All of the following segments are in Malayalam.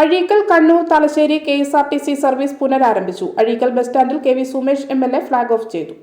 Azhikkal Kannur Thalassery K S R T C service പുനരാരംഭിച്ചു. അഴീക്കൽ ബസ് സ്റ്റാൻഡിൽ K V Sumesh M L A flag off ചെയ്തു.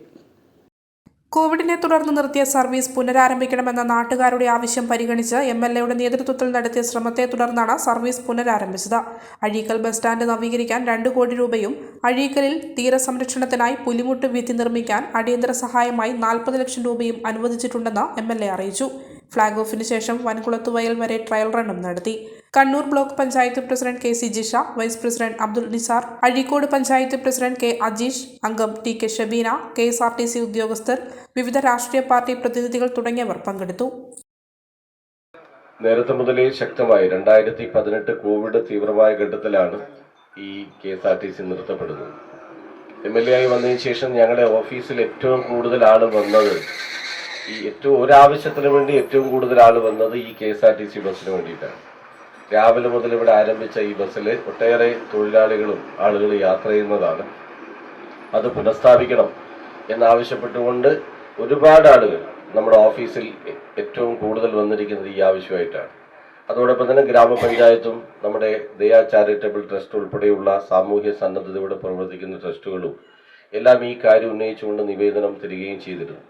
കോവിഡിനെ തുടർന്ന് നിർത്തിയ സർവീസ് പുനരാരംഭിക്കണമെന്ന നാട്ടുകാരുടെ ആവശ്യം പരിഗണിച്ച് എം എൽ എയുടെ നേതൃത്വത്തിൽ നടത്തിയ ശ്രമത്തെ തുടർന്നാണ് സർവീസ് പുനരാരംഭിച്ചത്. അഴീക്കൽ ബസ് സ്റ്റാൻഡ് നവീകരിക്കാൻ രണ്ട് കോടി രൂപയും അഴീക്കലിൽ തീരസംരക്ഷണത്തിനായി പുലിമുട്ട് വീതി നിർമ്മിക്കാൻ അടിയന്തര സഹായമായി നാൽപ്പത് ലക്ഷം രൂപയും അനുവദിച്ചിട്ടുണ്ടെന്ന് എം അറിയിച്ചു. ഫ്ളാഗ് ഓഫിന് ശേഷം വൻകുളത്തുവയൽ വരെ ട്രയൽ റണ്ണും നടത്തി. Kannur block panchayat president K C Jisha vice president Abdul Nisar Azhikode panchayat president K Ajeesh അംഗം T K Shabeena K S R T C ഉദ്യോഗസ്ഥർ വിവിധ രാഷ്ട്രീയ പാർട്ടി പ്രതിനിധികൾ തുടങ്ങിയവർ പങ്കെടുത്തു. നേരത്തെ മുതലേ ശക്തമായി രണ്ടായിരത്തി പതിനെട്ട് കോവിഡ് തീവ്രമായ ഘട്ടത്തിലാണ് ഈ K S R T C നിർത്തപ്പെടുന്നത്. M L A ആയി വന്നതിന് ശേഷം ഞങ്ങളുടെ ഓഫീസിൽ ഏറ്റവും കൂടുതൽ ആൾ വന്നത് ഈ ഏറ്റവും ഒരാവശ്യത്തിന് വേണ്ടി ഏറ്റവും കൂടുതൽ ആൾ വന്നത് ഈ K S R T C ബസ്സിന് വേണ്ടിയിട്ടാണ്. രാവിലെ മുതൽ ഇവിടെ ആരംഭിച്ച ഈ ബസ്സിൽ ഒട്ടേറെ തൊഴിലാളികളും ആളുകൾ യാത്ര ചെയ്യുന്നതാണ്. അത് പുനഃസ്ഥാപിക്കണം എന്നാവശ്യപ്പെട്ടുകൊണ്ട് ഒരുപാട് ആളുകൾ നമ്മുടെ ഓഫീസിൽ ഏറ്റവും കൂടുതൽ വന്നിരിക്കുന്നത് ഈ ആവശ്യമായിട്ടാണ്. അതോടൊപ്പം തന്നെ ഗ്രാമപഞ്ചായത്തും നമ്മുടെ ദയാ ചാരിറ്റബിൾ ട്രസ്റ്റ് ഉൾപ്പെടെയുള്ള സാമൂഹ്യ സന്നദ്ധതയോടെ പ്രവർത്തിക്കുന്ന ട്രസ്റ്റുകളും എല്ലാം ഈ കാര്യം ഉന്നയിച്ചുകൊണ്ട് നിവേദനം തരികയും ചെയ്തിരുന്നു.